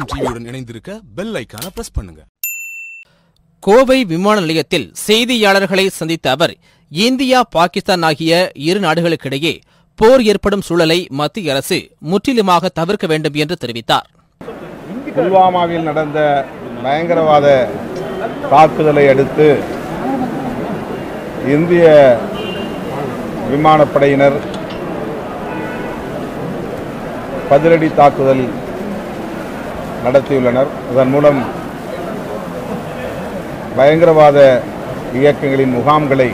வெளிச்சம் டிவியுடன் இணைந்திருக்க பெல் ஐக்கான பிரஸ் பண்ணுங்க. கோவை விமான நிலையத்தில் செய்தியாளர்களை சந்தித்த அவர் இந்தியா பாகிஸ்தான் ஆகிய இரு நாடுகளுக்கிடையே போர் ஏற்படும் சூழலை மத்திய அரசு முற்றிலுமாக தவிர்க்க வேண்டும் என்று தெரிவித்தார். புல்வாமாவில் நடந்த பயங்கரவாத தாக்குதலை அடுத்து இந்திய விமானப்படையினர் பதிலடி தாக்குதல் நடத்தியுள்ளனர். அதன் மூலம் பயங்கரவாத இயக்கங்களின் முகாம்களை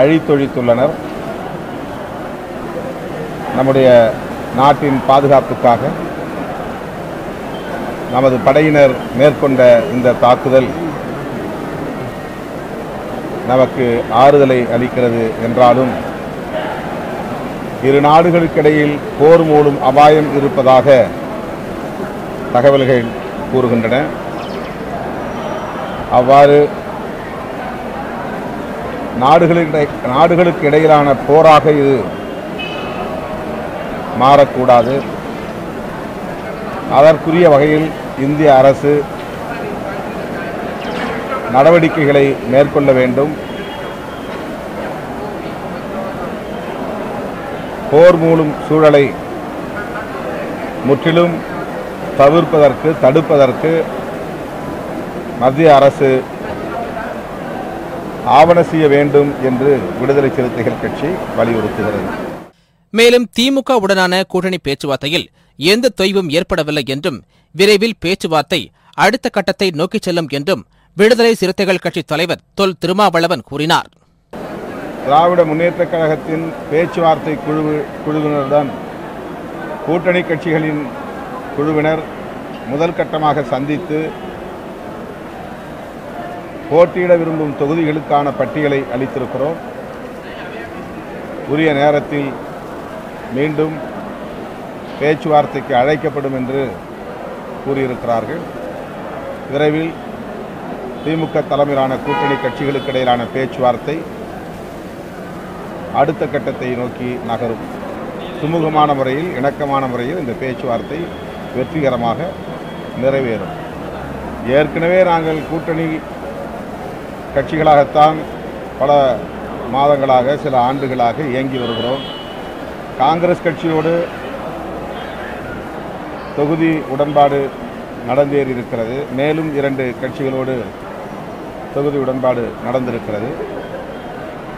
அழித்தொழித்துள்ளனர். நம்முடைய நாட்டின் பாதுகாப்புக்காக நமது படையினர் மேற்கொண்ட இந்த தாக்குதல் நமக்கு ஆறுதலை அளிக்கிறது என்றாலும் இரு நாடுகளுக்கிடையில் போர் மூலம் அபாயம் இருப்பதாக தகவல்கள் கூறுகின்றன. அவ்வாறு நாடுகளுக்கு நாடுகளுக்கு இடையிலான போராக இது மாறக்கூடாது. அதற்குரிய வகையில் இந்திய அரசு நடவடிக்கைகளை மேற்கொள்ள வேண்டும். போர் மூலம் சூழலை முற்றிலும் தவிர்ப்பதற்கு தடுப்பதற்கு மத்திய அரசு ஆவண செய்ய வேண்டும் என்று விடுதலை சிறுத்தைகள் கட்சி வலியுறுத்துகிறது. மேலும் திமுக உடனான கூட்டணி பேச்சுவார்த்தையில் எந்த தொய்வும் ஏற்படவில்லை என்றும் விரைவில் பேச்சுவார்த்தை அடுத்த கட்டத்தை நோக்கிச் செல்லும் என்றும் விடுதலை சிறுத்தைகள் கட்சி தலைவர் தொல் திருமாவளவன் கூறினார். திராவிட முன்னேற்றக் கழகத்தின் பேச்சுவார்த்தை குழு குழுவினருடன் கூட்டணி கட்சிகளின் குழுவினர் முதல் கட்டமாக சந்தித்து போட்டியிட விரும்பும் தொகுதிகளுக்கான பட்டியலை அளித்திருக்கிறோம். உரிய நேரத்தில் மீண்டும் பேச்சுவார்த்தைக்கு அழைக்கப்படும் என்று கூறியிருக்கிறார்கள். விரைவில் திமுக தலைமையிலான கூட்டணி கட்சிகளுக்கு இடையிலான பேச்சுவார்த்தை அடுத்த கட்டத்தை நோக்கி நகரும். சுமூகமான முறையில் இணக்கமான முறையில் இந்த பேச்சுவார்த்தை வெற்றிகரமாக நிறைவேறும். ஏற்கனவே நாங்கள் கூட்டணி கட்சிகளாகத்தான் பல மாதங்களாக சில ஆண்டுகளாக இயங்கி வருகிறோம். காங்கிரஸ் கட்சியோடு தொகுதி உடன்பாடு நடந்தேறி இருக்கிறது மேலும் இரண்டு கட்சிகளோடு தொகுதி உடன்பாடு நடந்திருக்கிறது.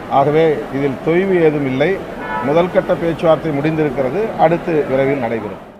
ஆகவே இதில் தொய்வு ஏதும் இல்லை. முதல் கட்ட பேச்சுவார்த்தை முடிந்திருக்கிறது. அடுத்து விரைவில் நடைபெறும்.